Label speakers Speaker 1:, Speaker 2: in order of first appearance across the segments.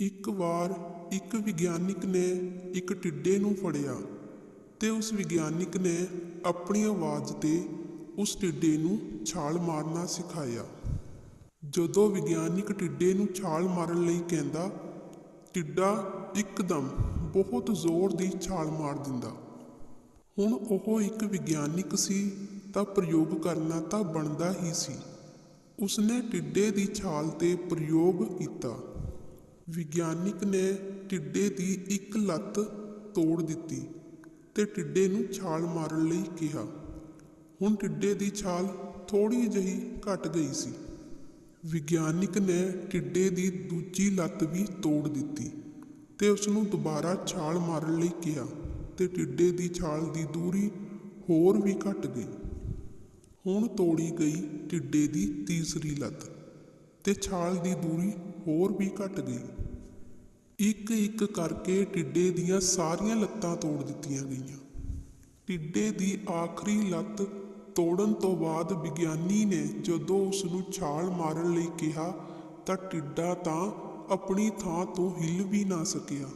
Speaker 1: ਇੱਕ ਵਾਰ ਇੱਕ ਵਿਗਿਆਨਿਕ ਨੇ ਇੱਕ ਟਿੱਡੇ ਨੂੰ ਫੜਿਆ ਤੇ ਉਸ ਵਿਗਿਆਨਿਕ ਨੇ ਆਪਣੀ ਆਵਾਜ਼ ਤੇ ਉਸ ਟਿੱਡੇ ਨੂੰ ਛਾਲ ਮਾਰਨਾ ਸਿਖਾਇਆ। ਜਦੋਂ ਵਿਗਿਆਨਿਕ ਟਿੱਡੇ ਨੂੰ ਛਾਲ ਮਾਰਨ ਲਈ ਕਹਿੰਦਾ, ਟਿੱਡਾ ਇੱਕਦਮ ਬਹੁਤ ਜ਼ੋਰ ਦੀ ਛਾਲ ਮਾਰ ਦਿੰਦਾ। ਹੁਣ ਉਹ ਇੱਕ ਵਿਗਿਆਨਿਕ ਸੀ ਤਾਂ ਪ੍ਰਯੋਗ ਕਰਨਾ ਤਾਂ ਬਣਦਾ ਹੀ ਸੀ। ਉਸਨੇ ਟਿੱਡੇ ਦੀ ਛਾਲ ਤੇ ਪ੍ਰਯੋਗ ਕੀਤਾ। ਵਿਗਿਆਨਿਕ ਨੇ ਟਿੱਡੇ ਦੀ ਇੱਕ ਲੱਤ ਤੋੜ ਦਿੱਤੀ ਤੇ ਟਿੱਡੇ ਨੂੰ ਛਾਲ ਮਾਰਨ ਲਈ ਕਿਹਾ। ਹੁਣ ਟਿੱਡੇ ਦੀ ਛਾਲ ਥੋੜੀ ਜਿਹੀ ਘਟ ਗਈ ਸੀ। ਵਿਗਿਆਨਿਕ ਨੇ ਟਿੱਡੇ ਦੀ ਦੂਜੀ ਲੱਤ ਵੀ ਤੋੜ ਦਿੱਤੀ ਤੇ ਉਸ ਨੂੰ ਦੁਬਾਰਾ ਛਾਲ ਮਾਰਨ ਲਈ ਕਿਹਾ ਤੇ ਟਿੱਡੇ ਦੀ ਛਾਲ ਦੀ ਦੂਰੀ ਹੋਰ ਵੀ ਘਟ ਗਈ। ਹੁਣ ਤੋੜੀ ਗਈ ਟਿੱਡੇ ਦੀ ਤੀਸਰੀ ਲੱਤ ਤੇ ਛਾਲ ਦੀ ਦੂਰੀ ਹੋਰ ਵੀ ਘਟ ਗਈ। ਇੱਕ ਇੱਕ ਕਰਕੇ ਟਿੱਡੇ ਦੀਆਂ ਸਾਰੀਆਂ ਲੱਤਾਂ ਤੋੜ ਦਿੱਤੀਆਂ ਗਈਆਂ। ਟਿੱਡੇ ਦੀ ਆਖਰੀ ਲੱਤ ਤੋੜਨ ਤੋਂ ਬਾਅਦ ਵਿਗਿਆਨੀ ਨੇ ਜਦੋਂ ਉਸ ਨੂੰ ਛਾਲ ਮਾਰਨ ਲਈ ਕਿਹਾ, ਤਾਂ ਟਿੱਡਾ ਤਾਂ ਆਪਣੀ ਥਾਂ ਤੋਂ ਹਿੱਲ ਵੀ ਨਾ ਸਕਿਆ।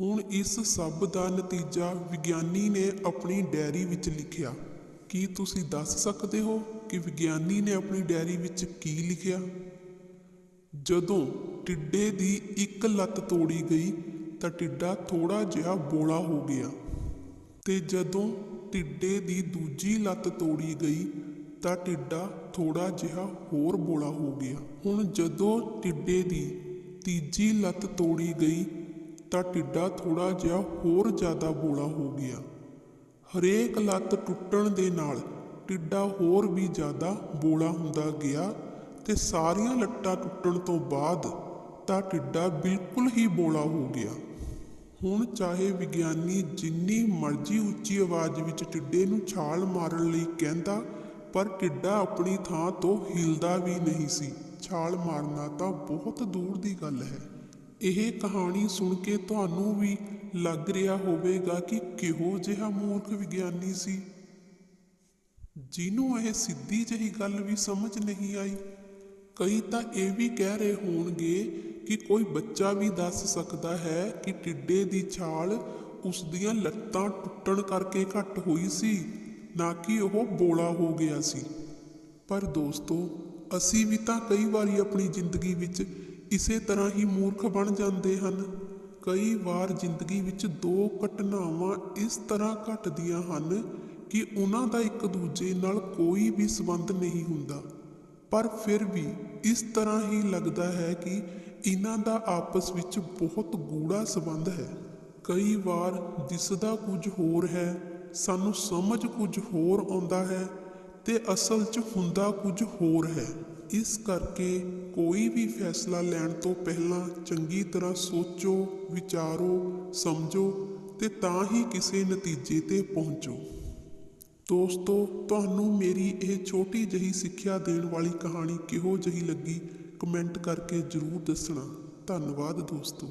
Speaker 1: ਹੁਣ ਇਸ ਸਭ ਦਾ ਨਤੀਜਾ ਵਿਗਿਆਨੀ ਨੇ ਆਪਣੀ ਡਾਇਰੀ ਵਿੱਚ ਲਿਖਿਆ। ਕੀ ਤੁਸੀਂ ਦੱਸ ਸਕਦੇ ਹੋ ਕਿ ਵਿਗਿਆਨੀ ਨੇ ਆਪਣੀ ਡਾਇਰੀ ਵਿੱਚ ਕੀ ਲਿਖਿਆ? ਜਦੋਂ ਟਿੱਡੇ ਦੀ ਇੱਕ ਲੱਤ ਤੋੜੀ ਗਈ ਤਾਂ ਟਿੱਡਾ ਥੋੜਾ ਜਿਹਾ ਬੋਲਾ ਹੋ ਗਿਆ। ਤੇ ਜਦੋਂ ਟਿੱਡੇ ਦੀ ਦੂਜੀ ਲੱਤ ਤੋੜੀ ਗਈ ਤਾਂ ਟਿੱਡਾ ਥੋੜਾ ਜਿਹਾ ਹੋਰ ਬੋਲਾ ਹੋ ਗਿਆ। ਹੁਣ ਜਦੋਂ ਟਿੱਡੇ ਦੀ ਤੀਜੀ ਲੱਤ ਤੋੜੀ ਗਈ ਤਾਂ ਟਿੱਡਾ ਥੋੜਾ ਜਿਹਾ ਹੋਰ ਜ਼ਿਆਦਾ ਬੋਲਾ ਹੋ ਗਿਆ। ਹਰੇਕ ਲੱਤ ਟੁੱਟਣ ਦੇ ਨਾਲ ਟਿੱਡਾ ਹੋਰ ਵੀ ਜ਼ਿਆਦਾ ਬੋਲਾ ਹੁੰਦਾ ਗਿਆ ਤੇ ਸਾਰੀਆਂ ਲੱਟਾਂ ਟੁੱਟਣ ਤੋਂ ਬਾਅਦ ਤਾਂ ਟਿੱਡਾ ਬਿਲਕੁਲ ਹੀ ਬੋਲਾ ਹੋ ਗਿਆ। ਹੁਣ ਚਾਹੇ ਵਿਗਿਆਨੀ ਜਿੰਨੀ ਮਰਜ਼ੀ ਉੱਚੀ ਆਵਾਜ਼ ਵਿੱਚ ਟਿੱਡੇ ਨੂੰ ਛਾਲ ਮਾਰਨ ਲਈ ਕਹਿੰਦਾ, ਪਰ ਟਿੱਡਾ ਆਪਣੀ ਥਾਂ ਤੋਂ ਹਿਲਦਾ ਵੀ ਨਹੀਂ ਸੀ। ਛਾਲ ਮਾਰਨਾ ਤਾਂ ਬਹੁਤ ਦੂਰ ਦੀ ਗੱਲ ਹੈ। ਇਹ ਕਹਾਣੀ ਸੁਣ ਕੇ ਤੁਹਾਨੂੰ ਵੀ ਲੱਗ ਰਿਹਾ ਹੋਵੇਗਾ ਕਿ ਕਿਹੋ ਜਿਹਾ ਮੂਰਖ ਵਿਗਿਆਨੀ ਸੀ। ਜਿਹਨੂੰ ਇਹ ਸਿੱਧੀ ਜਿਹੀ ਗੱਲ ਵੀ ਸਮਝ ਨਹੀਂ ਆਈ। ਕਈ ਤਾਂ ਇਹ ਵੀ ਕਹਿ ਰਹੇ ਹੋਣਗੇ ਕਿ ਕੋਈ ਬੱਚਾ ਵੀ ਦੱਸ ਸਕਦਾ ਹੈ ਕਿ ਟਿੱਡੇ ਦੀ ਛਾਲ ਉਸ ਦੀਆਂ ਲੱਤਾਂ ਟੁੱਟਣ ਕਰਕੇ ਘੱਟ ਹੋਈ ਸੀ, ਨਾ ਕਿ ਉਹ ਬੋਲਾ ਹੋ ਗਿਆ ਸੀ। ਪਰ ਦੋਸਤੋ, ਅਸੀਂ ਵੀ ਤਾਂ ਕਈ ਵਾਰੀ ਆਪਣੀ ਜ਼ਿੰਦਗੀ ਵਿੱਚ ਇਸੇ ਤਰ੍ਹਾਂ ਹੀ ਮੂਰਖ ਬਣ ਜਾਂਦੇ ਹਨ। ਕਈ ਵਾਰ ਜ਼ਿੰਦਗੀ ਵਿੱਚ ਦੋ ਘਟਨਾਵਾਂ ਇਸ ਤਰ੍ਹਾਂ ਘਟਦੀਆਂ ਹਨ ਕਿ ਉਹਨਾਂ ਦਾ ਇੱਕ ਦੂਜੇ ਨਾਲ ਕੋਈ ਵੀ ਸੰਬੰਧ ਨਹੀਂ ਹੁੰਦਾ। ਪਰ ਫਿਰ ਵੀ ਇਸ ਤਰ੍ਹਾਂ ਹੀ ਲੱਗਦਾ ਹੈ ਕਿ ਇਹਨਾਂ ਦਾ ਆਪਸ ਵਿੱਚ ਬਹੁਤ ਗੂੜਾ ਸੰਬੰਧ ਹੈ। ਕਈ ਵਾਰ ਦਿਸਦਾ ਕੁਝ ਹੋਰ ਹੈ, ਸਾਨੂੰ ਸਮਝ ਕੁਝ ਹੋਰ ਆਉਂਦਾ ਹੈ ਤੇ ਅਸਲ 'ਚ ਹੁੰਦਾ ਕੁਝ ਹੋਰ ਹੈ। ਇਸ ਕਰਕੇ ਕੋਈ ਵੀ ਫੈਸਲਾ ਲੈਣ ਤੋਂ ਪਹਿਲਾਂ ਚੰਗੀ ਤਰ੍ਹਾਂ ਸੋਚੋ, ਵਿਚਾਰੋ, ਸਮਝੋ ਤੇ ਤਾਂ ਹੀ ਕਿਸੇ ਨਤੀਜੇ ਤੇ ਪਹੁੰਚੋ। ਦੋਸਤੋ, ਤੁਹਾਨੂੰ ਮੇਰੀ ਇਹ ਛੋਟੀ ਜਿਹੀ ਸਿੱਖਿਆ ਦੇਣ ਵਾਲੀ ਕਹਾਣੀ ਕਿਹੋ ਜਿਹੀ ਲੱਗੀ? ਕਮੈਂਟ ਕਰਕੇ ਜਰੂਰ ਦੱਸਣਾ। ਧੰਨਵਾਦ ਦੋਸਤੋ।